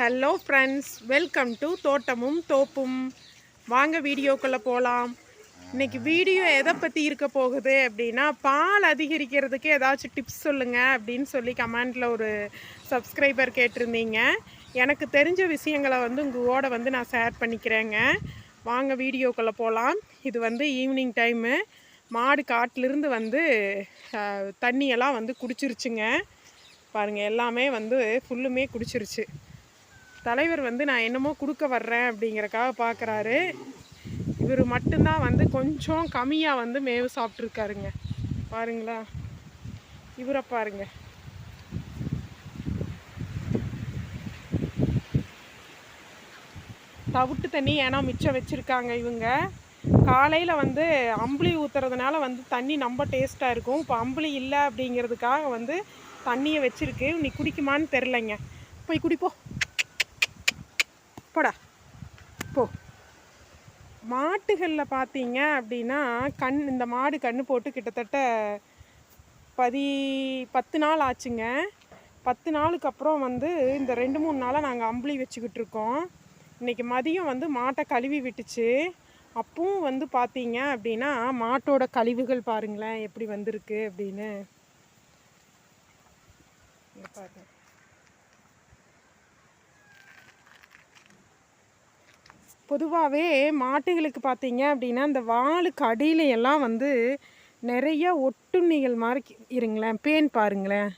Hello friends welcome to தோட்டமும் தோப்பும் வாங்க வீடியோக்குள்ளே போகலாம் இன்னைக்கு வீடியோ எதை பற்றி இருக்க போகுது அப்படின்னா பால் அதிகரிக்கிறதுக்கு ஏதாச்சும் டிப்ஸ் சொல்லுங்கள் அப்படின்னு சொல்லி கமெண்டில் ஒரு சப்ஸ்கிரைபர் கேட்டிருந்தீங்க. எனக்கு தெரிஞ்ச விஷயங்களை வந்து உங்களோட வந்து நான் ஷேர் பண்ணிக்கிறேங்க. வாங்க வீடியோக்குள்ளே போகலாம் இது வந்து ஈவினிங் டைமு மாடு காட்டிலிருந்து வந்து தண்ணியெல்லாம் வந்து குடிச்சிருச்சுங்க. பாருங்கள் எல்லாமே வந்து ஃபுல்லுமே குடிச்சிருச்சு. தலைவர் வந்து நான் என்னமோ கொடுக்க வர்றேன் அப்படிங்கறக்காக பார்க்குறாரு இவர் மட்டும்தான் வந்து கொஞ்சம் கம்மியாக வந்து மேவு சாப்பிட்ருக்காருங்க பாருங்களா? இவரை பாருங்க. தவிட்டு தண்ணி ஏன்னா மிச்சம் வச்சுருக்காங்க இவங்க. காலையில் வந்து அம்புளி ஊற்றுறதுனால வந்து தண்ணி ரொம்ப டேஸ்ட்டாக இருக்கும். இப்போ அம்புலி இல்லை அப்படிங்கிறதுக்காக வந்து தண்ணியை வச்சுருக்கு. நீ குடிக்குமான்னு தெரிலங்க போய் குடிப்போம் போடா. போ. மாட்டுகளில் பார்த்தீங்க அப்படின்னா கண் இந்த மாடு கண்ணு போட்டு கிட்டத்தட்ட பதி பத்து நாள் ஆச்சுங்க. பத்து நாளுக்கு அப்புறம் வந்து இந்த ரெண்டு மூணு நாளாக நாங்கள் அம்புலி வச்சுக்கிட்டு இருக்கோம். இன்றைக்கி மதியம் வந்து மாட்டை கழுவி விட்டுச்சு. அப்பவும் வந்து பார்த்தீங்க அப்படின்னா மாட்டோட கழிவுகள் பாருங்களேன் எப்படி வந்திருக்கு அப்படின்னு. பாருங்கள் பொதுவாகவே மாட்டுகளுக்கு பார்த்தீங்க அப்படின்னா இந்த வாலுக்கு அடியில எல்லாம் வந்து நிறைய ஒட்டுண்ணிகள் மாதிரி இருங்களேன். பேன் பாருங்களேன்.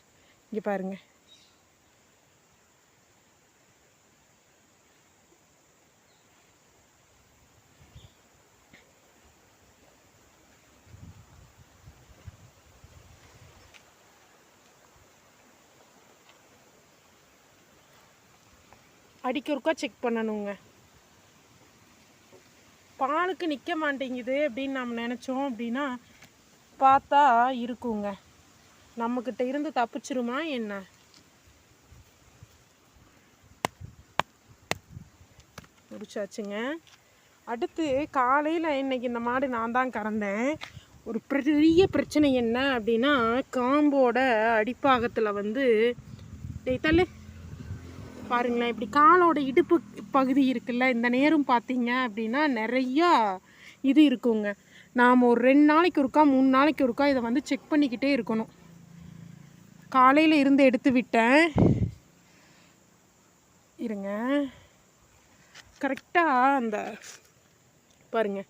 இங்கே பாருங்க. அடிக்கொருக்கா செக் பண்ணணுங்க. பாலுக்கு நிற்க மாட்டேங்குது அப்படின்னு நம்ம நினச்சோம் அப்படின்னா பார்த்தா இருக்குங்க. நம்மக்கிட்ட இருந்து தப்பிச்சிருமா என்ன? முடிச்சாச்சுங்க. அடுத்து காலையில் இன்றைக்கி இந்த மாடு நான் தான் கறந்தேன். ஒரு பெரிய பிரச்சனை என்ன அப்படின்னா காம்போட அடிப்பாகத்தில் வந்து டேய் தள்ளு. பாருங்களேன். இப்படி காலோட இடுப்பு பகுதி இருக்குல்ல இந்த நேரம் பார்த்தீங்க அப்படின்னா நிறையா இது இருக்குங்க. நாம் ஒரு ரெண்டு நாளைக்கு ஒருக்கா மூணு நாளைக்கு ஒருக்கா இதை வந்து செக் பண்ணிக்கிட்டே இருக்கணும். காலையில் இருந்து எடுத்து விட்டேன். இருங்க. கரெக்டாக அந்த பாருங்க.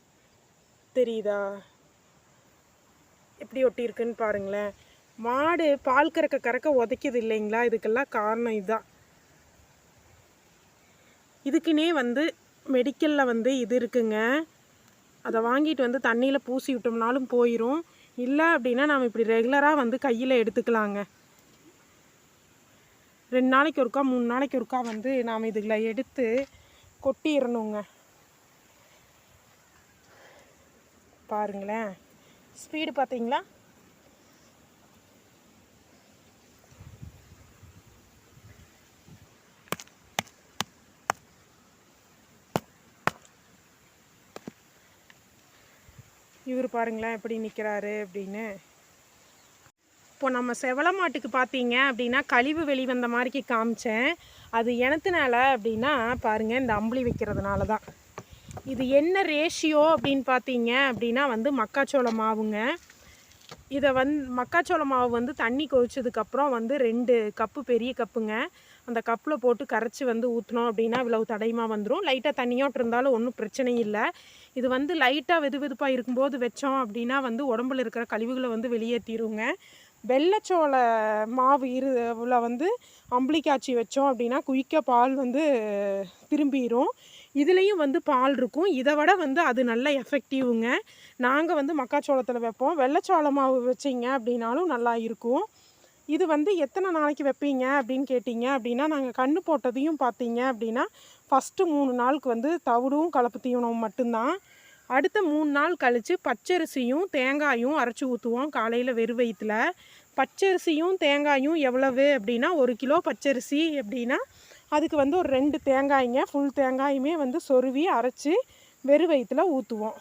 தெரியுதா? எப்படி ஒட்டியிருக்குன்னு பாருங்களேன். மாடு பால் கறக்க கறக்க உதைக்குது இல்லைங்களா? இதுக்கெல்லாம் காரணம் இதுதான் இதுக்குன்னே வந்து மெடிக்கலில் வந்து இது இருக்குங்க. அதை வாங்கிட்டு வந்து தண்ணியில் பூசி விட்டோம்னாலும் போயிடும் இல்லை அப்படின்னா நாம் இப்படி ரெகுலராக வந்து கையில் எடுத்துக்கலாங்க. ரெண்டு நாளைக்கு ஒருக்கா மூணு நாளைக்கு ஒருக்கா வந்து நாம் இதுகளை எடுத்து கொட்டிடணுங்க பாருங்களேன். ஸ்பீடு பார்த்தீங்களா? இவர் பாருங்களேன் எப்படி நிற்கிறாரு அப்படின்னு. இப்போ நம்ம செவல மாட்டுக்கு பார்த்தீங்க அப்படின்னா கழிவு வெளிவந்த மாதிரிக்கு காமிச்சேன். அது எனத்துனால அப்படின்னா பாருங்கள் இந்த அம்புளி வைக்கிறதுனால தான். இது என்ன ரேஷியோ அப்படின்னு பார்த்தீங்க அப்படின்னா வந்து மக்காச்சோள மாவுங்க. இதை வந்து மக்காச்சோள மாவு வந்து தண்ணி கொதிச்சதுக்கப்புறம் வந்து ரெண்டு கப்பு பெரிய கப்புங்க. அந்த கப்பில் போட்டு கரைச்சி வந்து ஊற்றினோம் அப்படின்னா இவ்வளவு தடையமாக வந்துடும் லைட்டாக தண்ணியோட்டு இருந்தாலும் ஒன்றும் பிரச்சனை இல்லை. இது வந்து லைட்டாக வெது வெதுப்பாக இருக்கும்போது வச்சோம் அப்படின்னா வந்து உடம்புல இருக்கிற கழிவுகளை வந்து வெளியேற்றிடுங்க வெள்ளச்சோள மாவு இருல வந்து அம்பளிக்காய்ச்சி வச்சோம் அப்படின்னா குயிக்க பால் வந்து திரும்பிடும் இதுலேயும் வந்து பால் இருக்கும். இதை விட வந்து அது நல்ல எஃபெக்டிவ்ங்க நாங்கள் வந்து மக்காச்சோளத்தில் வைப்போம். வெள்ளச்சோள மாவு வச்சிங்க அப்படின்னாலும் நல்லா இருக்கும். இது வந்து எத்தனை நாளைக்கு வைப்பீங்க அப்படின்னு கேட்டிங்க அப்படின்னா நாங்கள் கண்ணு போட்டதையும் பார்த்தீங்க அப்படின்னா ஃபஸ்ட்டு மூணு நாளுக்கு வந்து தவிடும் கலப்பு தீவனம் மட்டும்தான். அடுத்த மூணு நாள் கழித்து பச்சரிசியும் தேங்காயும் அரைச்சி ஊற்றுவோம் காலையில் வெறு வயிற்றுல பச்சரிசியும் தேங்காயும் எவ்வளவு அப்படின்னா ஒரு கிலோ பச்சரிசி அப்படின்னா அதுக்கு வந்து ஒரு ரெண்டு தேங்காய்ங்க ஃபுல் தேங்காயுமே வந்து சொருவி அரைச்சி வெறு வயிற்றுல ஊற்றுவோம்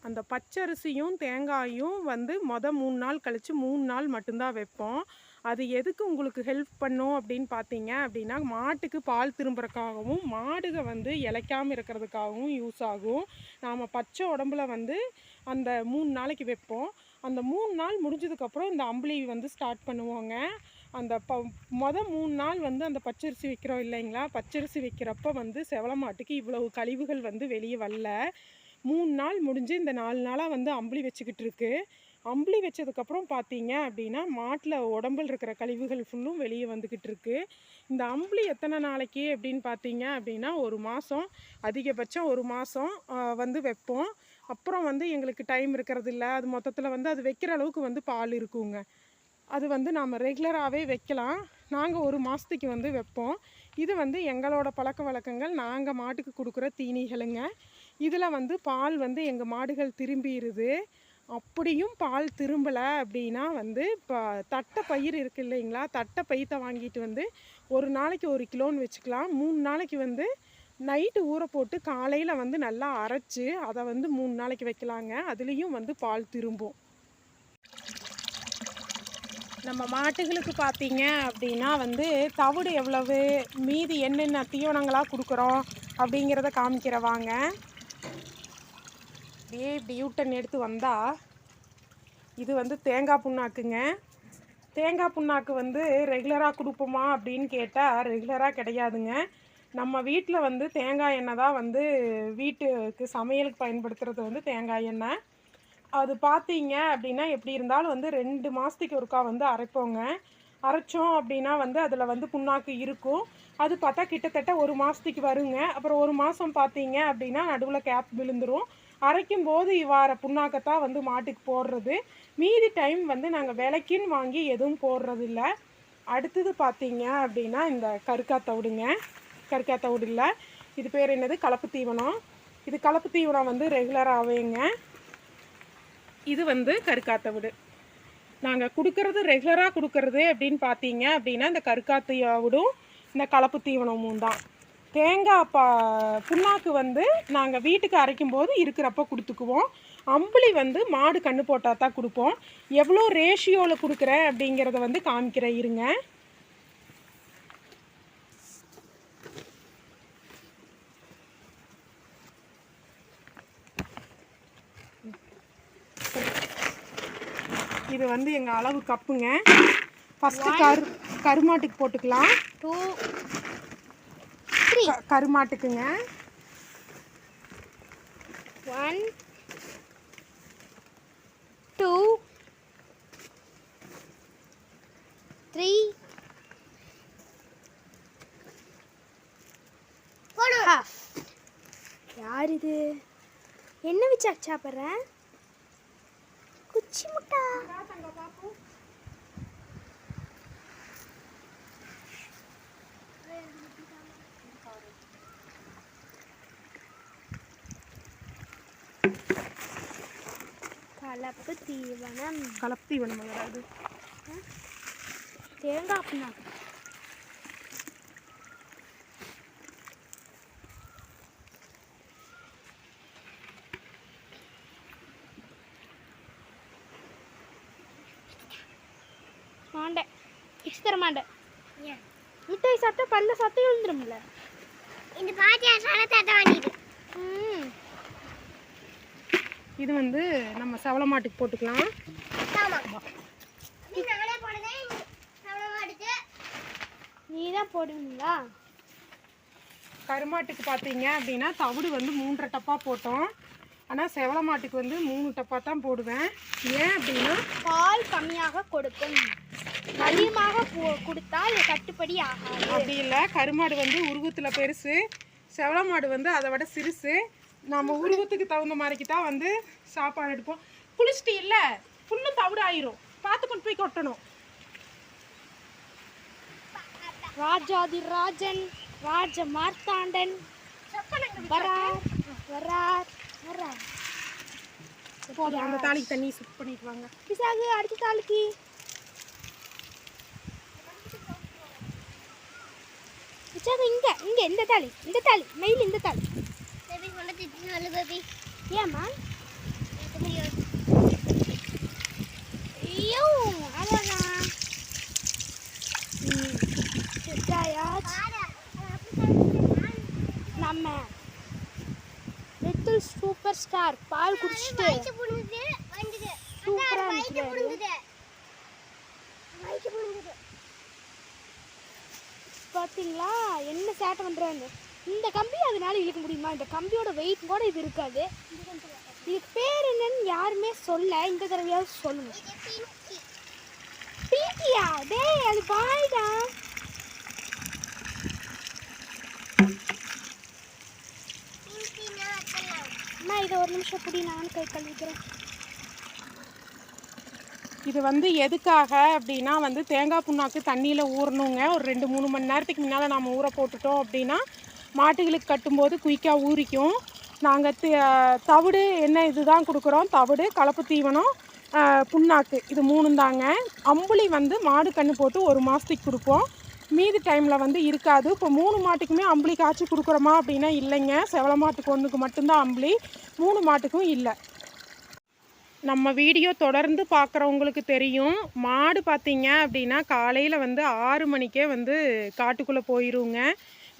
அந்த பச்சரிசியும் தேங்காயும் வந்து மொதல் மூணு நாள் கழித்து மூணு நாள் மட்டும்தான் வைப்போம். அது எதுக்கு உங்களுக்கு ஹெல்ப் பண்ணும் அப்படின்னு பார்த்தீங்க அப்படின்னா மாட்டுக்கு பால் திரும்புறதுக்காகவும் மாடுக வந்து இளைக்காமல் இருக்கிறதுக்காகவும் யூஸ் ஆகும். நாம் பச்சை உடம்புல வந்து அந்த மூணு நாளைக்கு வைப்போம். அந்த மூணு நாள் முடிஞ்சதுக்கப்புறம் இந்த அம்பளி வந்து ஸ்டார்ட் பண்ணுவோங்க. அந்த ப மொதல் மூணு நாள் வந்து அந்த பச்சரிசி வைக்கிறோம் இல்லைங்களா? பச்சரிசி வைக்கிறப்ப வந்து செவல மாட்டுக்கு இவ்வளவு கழிவுகள் வந்து வெளியே வரல. மூணு நாள் முடிஞ்சு இந்த நாலு நாளாக வந்து அம்பளி வச்சுக்கிட்டு இருக்குது அம்புலி வச்சதுக்கப்புறம் பார்த்தீங்க அப்படின்னா மாட்டில் உடம்பில் இருக்கிற கழிவுகள் ஃபுல்லும் வெளியே வந்துக்கிட்டு இருக்கு. இந்த அம்புலி எத்தனை நாளைக்கு அப்படின்னு பார்த்தீங்க அப்படின்னா ஒரு மாதம் அதிகபட்சம் ஒரு மாதம் வந்து வைப்போம். அப்புறம் வந்து எங்களுக்கு டைம் இருக்கிறது இல்லை. அது மொத்தத்தில் வந்து அது வைக்கிற அளவுக்கு வந்து பால் இருக்குங்க. அது வந்து நாம் ரெகுலராகவே வைக்கலாம். நாங்கள் ஒரு மாதத்துக்கு வந்து வைப்போம். இது வந்து எங்களோட பழக்க வழக்கங்கள். நாங்கள் மாட்டுக்கு கொடுக்குற தீனிகளுங்க. இதில் வந்து பால் வந்து எங்கள் மாடுகள் திரும்பிடுது அப்படியும் பால் திரும்பலை அப்படின்னா வந்து இப்போ தட்டை பயிர் இருக்கு இல்லைங்களா? தட்டை பயிர்த்தை வாங்கிட்டு வந்து ஒரு நாளைக்கு ஒரு கிலோன்னு வச்சுக்கலாம். மூணு நாளைக்கு வந்து நைட்டு ஊற போட்டு காலையில் வந்து நல்லா அரைச்சி அதை வந்து மூணு நாளைக்கு வைக்கலாங்க. அதுலேயும் வந்து பால் திரும்பும். நம்ம மாட்டுகளுக்கு பார்த்தீங்க அப்படின்னா வந்து தவிடு எவ்வளவு? மீதி என்னென்ன தீவனங்களாக கொடுக்குறோம் அப்படிங்கிறத காமிக்கிறவாங்க. அப்படியே இப்படி யூட்டன் எடுத்து வந்தால் இது வந்து தேங்காய் புண்ணாக்குங்க. தேங்காய் புண்ணாக்கு வந்து ரெகுலராக கொடுப்போமா அப்படின்னு கேட்டால் ரெகுலராக கிடையாதுங்க. நம்ம வீட்டில் வந்து தேங்காய் எண்ணெய் தான் வந்து வீட்டுக்கு சமையலுக்கு பயன்படுத்துறது வந்து தேங்காய் எண்ணெய். அது பார்த்தீங்க அப்படின்னா எப்படி இருந்தாலும் வந்து ரெண்டு மாதத்துக்கு ஒருக்கா வந்து அரைப்போங்க. அரைச்சோம் அப்படின்னா வந்து அதில் வந்து புண்ணாக்கு இருக்கும். அது பார்த்தா கிட்டத்தட்ட ஒரு மாதத்துக்கு வருங்க. அப்புறம் ஒரு மாதம் பார்த்தீங்க அப்படின்னா நடுவில் கேப் விழுந்துடும் அரைக்கும் போது இவ்வாறு புண்ணாக்கத்தான் வந்து மாட்டுக்கு போடுறது. மீதி டைம் வந்து நாங்கள் விலைக்குன்னு வாங்கி எதுவும் போடுறதில்ல. அடுத்தது பார்த்தீங்க அப்படின்னா இந்த கருக்கா தவிடுங்க. கருக்கா தவிடு இல்லை. இது பேர் என்னது? கலப்பு தீவனம். இது கலப்பு தீவனம் வந்து ரெகுலராகவேங்க இது வந்து கருக்கா தவிடு. நாங்கள் கொடுக்கறது ரெகுலராக கொடுக்கறது அப்படின்னு பார்த்தீங்க அப்படின்னா இந்த கருக்காத்து இந்த கலப்பு தீவனமும் தான். தேங்காய் பா புண்ணாக்கு வந்து நாங்கள் வீட்டுக்கு அரைக்கும் போது இருக்கிறப்ப கொடுத்துக்குவோம். அம்புலி வந்து மாடு கண்ணு போட்டால் தான் கொடுப்போம். எவ்வளோ ரேஷியோவில் கொடுக்குறேன் அப்படிங்கிறத வந்து காமிக்கிறேன் இருங்க. இது வந்து எங்கள் அளவு கப்புங்க. ஃபஸ்ட்டு கரு கருமாட்டுக்கு போட்டுக்கலாம். Two கருமாட்டுக்குங்க. One two three half. யார் இது என்ன வச்சு சாப்பிட்றேன் குச்சி முட்டா. கலப்பு தீவனம் கலப்பு தீவனம் வராது தேங்காய் புண்ணாக்கு மாண்டேன் பிச்சு தர மாண்டேன் மிட்டாய் சாப்பிட்டா பல்ல சாப்பிட்டு விழுந்துரும்ல இந்த பாட்டியா வாங்கிட்டு ம் இது வந்து நம்ம செவல மாட்டுக்கு போட்டுக்கலாம். நீ தான் போடுவீங்களா? கருமாட்டுக்கு பார்த்தீங்க அப்படின்னா தவிடு வந்து மூன்றரை டப்பா போட்டோம். ஆனால் செவல மாட்டுக்கு வந்து மூணு டப்பா தான் போடுவேன். ஏன் அப்படின்னா பால் கம்மியாக கொடுக்கும். அதிகமாக கொடுத்தால் கட்டுப்படி ஆகாது. அப்படி இல்லை. கருமாடு வந்து உருவத்தில் பெருசு. செவல மாடு வந்து அதை விட சிறுசு. நம்ம உருவத்துக்கு தகுந்த மாதிரிக்கு தான் வந்து சாப்பாடு எடுப்போம். குளிச்சுட்டு இல்லை ஃபுல்லும் தவிடு ஆயிரும். பார்த்து கொண்டு போய் கொட்டணும். ராஜாதி ராஜன் ராஜ மார்த்தாண்டன். வரார் வரார் வரார். போதும் அந்த தாலிக்கு தண்ணி சுட் பண்ணிட்டு வாங்க. பிசாகு அடுத்த தாளுக்கு பிசாகு இங்க இங்க இந்த தாலி இந்த தாலி மயில் இந்த தாலி. பேபி கொண்டு திட்டு சொல்லு பேபி ஏம்மா ஐயோ அப்படி நம்ம லிட்டில் சூப்பர் ஸ்டார் பால் குடிச்சிட்டு சூப்பரா இருந்துச்சு பார்த்தீங்களா என்ன சேட்டை பண்ணுறாங்க மேலே இழுக்க முடியுமா? இந்த கம்பியோட வெயிட் கூட இது இருக்காது. இதுக்கு பேர் என்னன்னு யாருமே சொல்ல. இந்த தடவையாவது சொல்லுங்க. பிங்கியா டேய் அது பாய்டா பிங்கினா அம்மா இதை ஒரு நிமிஷம் புடி நானும் கை கழுவிக்கிறேன். இது வந்து எதுக்காக அப்படின்னா வந்து தேங்காய் புண்ணாக்கு தண்ணியில் ஊறணுங்க. ஒரு ரெண்டு மூணு மணி நேரத்துக்கு முன்னால் நம்ம ஊற போட்டுட்டோம் அப்படின்னா மாட்டுகளுக்கு கட்டும்போது குயிக்காக ஊறிக்கும். நாங்கள் தவிடு என்ன இதுதான் கொடுக்குறோம்? தவிடு கலப்பு தீவனம் புண்ணாக்கு இது மூணும் தாங்க. அம்புலி வந்து மாடு கன்று போட்டு ஒரு மாதத்துக்கு கொடுப்போம். மீதி டைமில் வந்து இருக்காது. இப்போ மூணு மாட்டுக்குமே அம்புலி காய்ச்சி கொடுக்குறோமா அப்படின்னா இல்லைங்க. செவல மாட்டுக்கு ஒன்றுக்கு மட்டும்தான் அம்புலி. மூணு மாட்டுக்கும் இல்லை. நம்ம வீடியோ தொடர்ந்து பார்க்குறவங்களுக்கு தெரியும். மாடு பார்த்தீங்க அப்படின்னா காலையில் வந்து ஆறு மணிக்கே வந்து காட்டுக்குள்ளே போயிருங்க.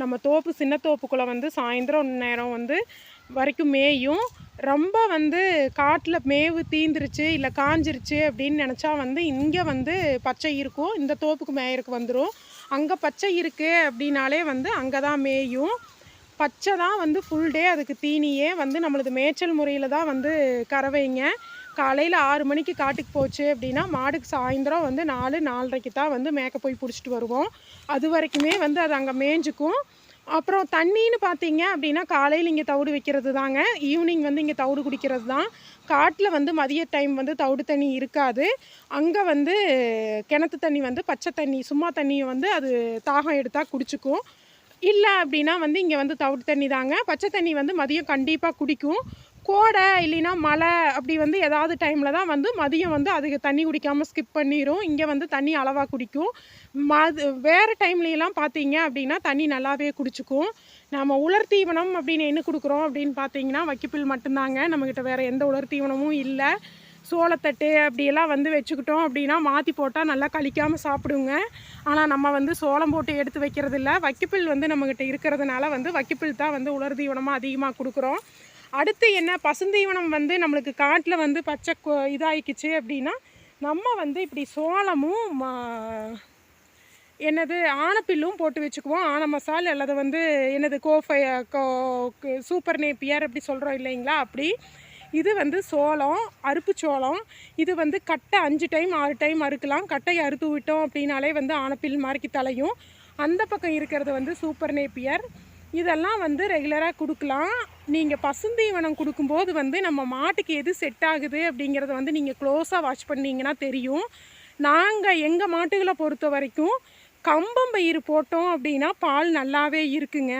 நம்ம தோப்பு சின்ன தோப்புக்குள்ளே வந்து சாயந்தரம் நேரம் வந்து வரைக்கும் மேயும். ரொம்ப வந்து காட்டில் மேவு தீந்துருச்சு இல்லை காஞ்சிருச்சு அப்படின்னு நினச்சா வந்து இங்கே வந்து பச்சை இருக்கும். இந்த தோப்புக்கு மேயருக்கு வந்துடும் அங்கே பச்சை இருக்குது அப்படின்னாலே வந்து அங்கே தான் மேயும். பச்சை தான் வந்து ஃபுல் டே அதுக்கு தீனியே வந்து நம்மளது மேய்ச்சல் முறையில் தான் வந்து கறவைங்க. காலையில் ஆறு மணிக்கு காட்டுக்கு போச்சு அப்படின்னா மாடுக்கு சாயந்தரம் வந்து நாலு நாலரைக்கு தான் வந்து மேக்க போய் பிடிச்சிட்டு வருவோம். அது வரைக்குமே வந்து அது அங்கே மேய்ஞ்சிக்கும். அப்புறம் தண்ணின்னு பார்த்தீங்க அப்படின்னா காலையில் இங்கே தவிடு வைக்கிறது தாங்க. ஈவினிங் வந்து இங்கே தவிடு குடிக்கிறது தான். காட்டில் வந்து மதிய டைம் வந்து தவிடு தண்ணி இருக்காது. அங்கே வந்து கிணத்து தண்ணி வந்து பச்சை தண்ணி சும்மா தண்ணியை வந்து அது தாகம் எடுத்தால் குடிச்சிக்கும். இல்லை அப்படின்னா வந்து இங்கே வந்து தவிடு தண்ணி தாங்க. பச்சை தண்ணி வந்து மதியம் கண்டிப்பாக குடிக்கும். கோடை இல்லைன்னா மழை அப்படி வந்து ஏதாவது டைமில் தான் வந்து மதியம் வந்து அதுக்கு தண்ணி குடிக்காமல் ஸ்கிப் பண்ணிடும் இங்கே வந்து தண்ணி அளவாக குடிக்கும். மது வேறு டைம்லலாம் பார்த்தீங்க அப்படின்னா தண்ணி நல்லாவே குடிச்சிக்கும். நம்ம உலர் தீவனம் அப்படின்னு என்ன கொடுக்குறோம் அப்படின்னு பார்த்தீங்கன்னா வைக்கப்புல் மட்டும்தாங்க. நம்மக்கிட்ட வேறு எந்த உலர் தீவனமும் இல்லை. சோளத்தட்டு அப்படியெல்லாம் வந்து வச்சுக்கிட்டோம் அப்படின்னா மாற்றி போட்டால் நல்லா கழிக்காமல் சாப்பிடுங்க. ஆனால் நம்ம வந்து சோளம் போட்டு எடுத்து வைக்கிறது இல்லை வைக்கப்புல் வந்து நம்மக்கிட்ட இருக்கிறதுனால வந்து வைக்கப்பில் தான் வந்து உலர் தீவனமாக அதிகமாக கொடுக்குறோம். அடுத்து என்ன பசுந்தீவனம் வந்து நம்மளுக்கு காட்டில் வந்து பச்சை கொ- இதாயிக்கிச்சு அப்படின்னா நம்ம வந்து இப்படி சோளமும் மா- என்னது ஆனப்பில்லும் போட்டு வச்சுக்குவோம். ஆன மசால் அல்லது வந்து என்னது கோஃபை கோ சூப்பர் நேப்பியர் அப்படி சொல்கிறோம் இல்லைங்களா? அப்படி. இது வந்து சோளம் அறுப்பு சோளம். இது வந்து கட்டை அஞ்சு டைம் ஆறு டைம் அறுக்கலாம். கட்டையை அறுத்து விட்டோம் அப்படின்னாலே வந்து ஆனப்பில் மாதிரிக்கு தலையும். அந்த பக்கம் இருக்கிறது வந்து சூப்பர் நேப்பியர். இதெல்லாம் வந்து ரெகுலராக கொடுக்கலாம். நீங்கள் பசுந்தீவனம் கொடுக்கும்போது வந்து நம்ம மாட்டுக்கு எது செட் ஆகுது அப்படிங்கிறத வந்து நீங்கள் க்ளோஸாக வாட்ச் பண்ணீங்கன்னா தெரியும். நாங்கள் எங்கள் மாட்டுகளை பொறுத்த வரைக்கும் கம்பம் பயிர் போட்டோம் அப்படின்னா பால் நல்லாவே இருக்குங்க.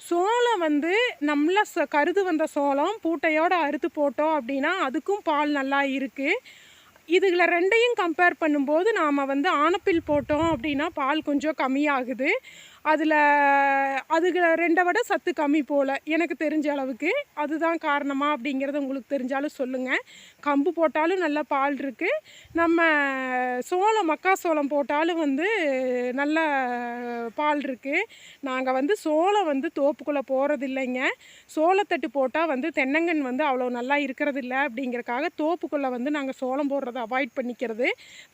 சோளம் வந்து நம்மள ச கருது வந்த சோளம் பூட்டையோடு அறுத்து போட்டோம் அப்படின்னா அதுக்கும் பால் நல்லா இருக்குது இதுகளை ரெண்டையும் கம்பேர் பண்ணும்போது நாம் வந்து ஆனப்பில் போட்டோம் அப்படின்னா பால் கொஞ்சம் கம்மியாகுது. அதில் அதுகளை ரெண்டை விட சத்து கம்மி போல். எனக்கு தெரிஞ்ச அளவுக்கு அதுதான் காரணமாக அப்படிங்கிறது உங்களுக்கு தெரிஞ்சாலும் சொல்லுங்கள் கம்பு போட்டாலும் நல்ல பால் இருக்குது நம்ம சோளம் மக்கா சோளம் போட்டாலும் வந்து நல்ல பால் இருக்குது நாங்கள் வந்து சோளம் வந்து தோப்புக்குள்ளே போகிறதில்லைங்க சோளத்தட்டு போட்டால் வந்து தென்னங்கன் வந்து அவ்வளோ நல்லா இருக்கிறதில்ல அப்படிங்கிறக்காக தோப்புக்குள்ளே வந்து நாங்கள் சோளம் போடுறதை அவாய்ட் பண்ணிக்கிறது.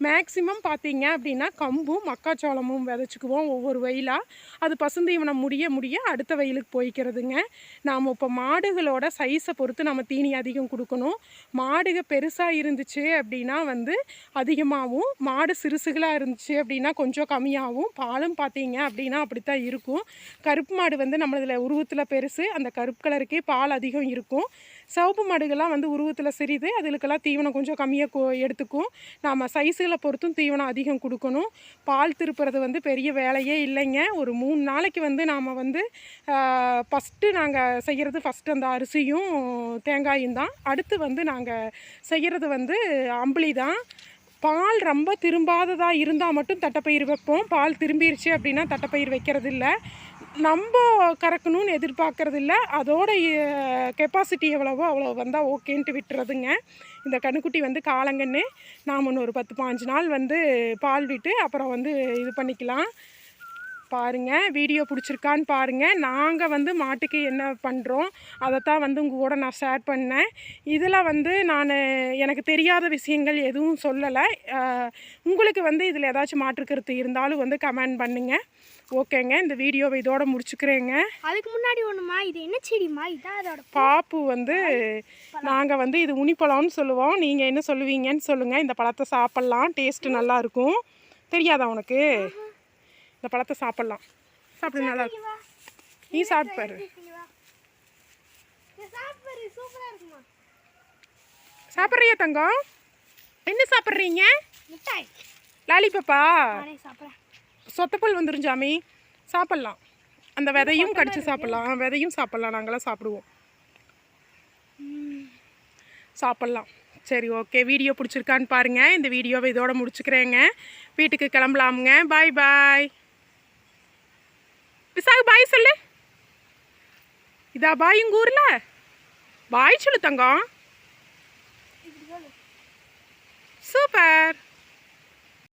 மேக்ஸிமம் பார்த்தீங்க அப்படின்னா கம்பும் மக்காச்சோளமும் விதைச்சிக்குவோம் ஒவ்வொரு வெயிலாக அது பசுந்தீவனம் முடிய முடிய அடுத்த வயலுக்கு போய்க்கிறதுங்க. நாம் இப்போ மாடுகளோட சைஸை பொறுத்து நம்ம தீனி அதிகம் கொடுக்கணும். மாடுக பெருசாக இருந்துச்சு அப்படின்னா வந்து அதிகமாகவும் மாடு சிறுசுகளாக இருந்துச்சு அப்படின்னா கொஞ்சம் கம்மியாகவும் பாலும் பார்த்தீங்க அப்படின்னா அப்படித்தான் இருக்கும். கருப்பு மாடு வந்து நம்மளதில் உருவத்தில் பெருசு அந்த கருப்பு கலருக்கே பால் அதிகம் இருக்கும். சிவப்பு மாடுகள்லாம் வந்து உருவத்தில் சிறிது அதுகளுக்கெல்லாம் தீவனம் கொஞ்சம் கம்மியாக கோ எடுத்துக்கும். நாம் சைஸுகளை பொறுத்தும் தீவனம் அதிகம் கொடுக்கணும். பால் திருப்புறது வந்து பெரிய வேலையே இல்லைங்க. ஒரு மூணு நாளைக்கு வந்து நாம் வந்து ஃபஸ்ட்டு நாங்கள் செய்கிறது ஃபஸ்ட்டு அந்த அரிசியும் தேங்காயும் தான். அடுத்து வந்து நாங்கள் செய்கிறது வந்து அம்பளி தான். பால் ரொம்ப திரும்பாததாக இருந்தால் மட்டும் தட்டைப்பயிர் வைப்போம். பால் திரும்பிருச்சு அப்படின்னா தட்டைப்பயிர் வைக்கிறது இல்லை நம்ம கறக்கணும்னு எதிர்பார்க்கறது இல்லை அதோட கெப்பாசிட்டி எவ்வளவோ அவ்வளோ வந்தால் ஓகேன்ட்டு விட்டுறதுங்க. இந்த கண்ணுக்குட்டி வந்து காலங்கன்னு நாம் இன்னும் ஒரு பத்து பாஞ்சு நாள் வந்து பால் விட்டு அப்புறம் வந்து இது பண்ணிக்கலாம். பாருங்கள் வீடியோ பிடிச்சிருக்கான்னு பாருங்கள் நாங்கள் வந்து மாட்டுக்கு என்ன பண்ணுறோம் அதைத்தான் வந்து உங்கள் கூட நான் ஷேர் பண்ணேன். இதில் வந்து நான் எனக்கு தெரியாத விஷயங்கள் எதுவும் சொல்லலை. உங்களுக்கு வந்து இதில் ஏதாச்சும் மாற்றுக்கருத்து இருந்தாலும் வந்து கமெண்ட் பண்ணுங்கள் ஓகேங்க. இந்த வீடியோவை இதோட முடிச்சுக்கிறேங்க. அதுக்கு முன்னாடி ஒண்ணுமா? இது என்ன செடிமா இதான் அதோட பாப்பு வந்து நாங்கள் வந்து இது உனிப்பழம்னு சொல்லுவோம். நீங்கள் என்ன சொல்லுவீங்கன்னு சொல்லுங்கள் இந்த பழத்தை சாப்பிட்லாம். டேஸ்ட்டு நல்லா இருக்கும். தெரியாதா உனக்கு? இந்த பழத்தை சாப்பிட்லாம். சாப்பிடு நல்லா இருக்கும். நீ சாப்பிட்டு பாரு. சாப்பிடு. சூப்பரா இருக்குமா? சாப்பிட்றியா தங்கம்? என்ன சாப்பிட்றீங்க? லாலிபப்பா? சொத்தப்பல் வந்துரும் சாமி. சாப்பிட்லாம். அந்த விதையும் கடிச்சு சாப்பிட்லாம். விதையும் சாப்பிட்லாம். நாங்களாம் சாப்பிடுவோம். சாப்பிட்லாம். சரி ஓகே. வீடியோ பிடிச்சிருக்கான்னு பாருங்கள் இந்த வீடியோவை இதோட முடிச்சுக்கிறேங்க. வீட்டுக்கு கிளம்பலாமுங்க. பாய் பாய் விசாக பாய் சொல்லு. இதா பாய் எங்கள் ஊரில்? பாய் சொல்லு தங்கம். சூப்பர்.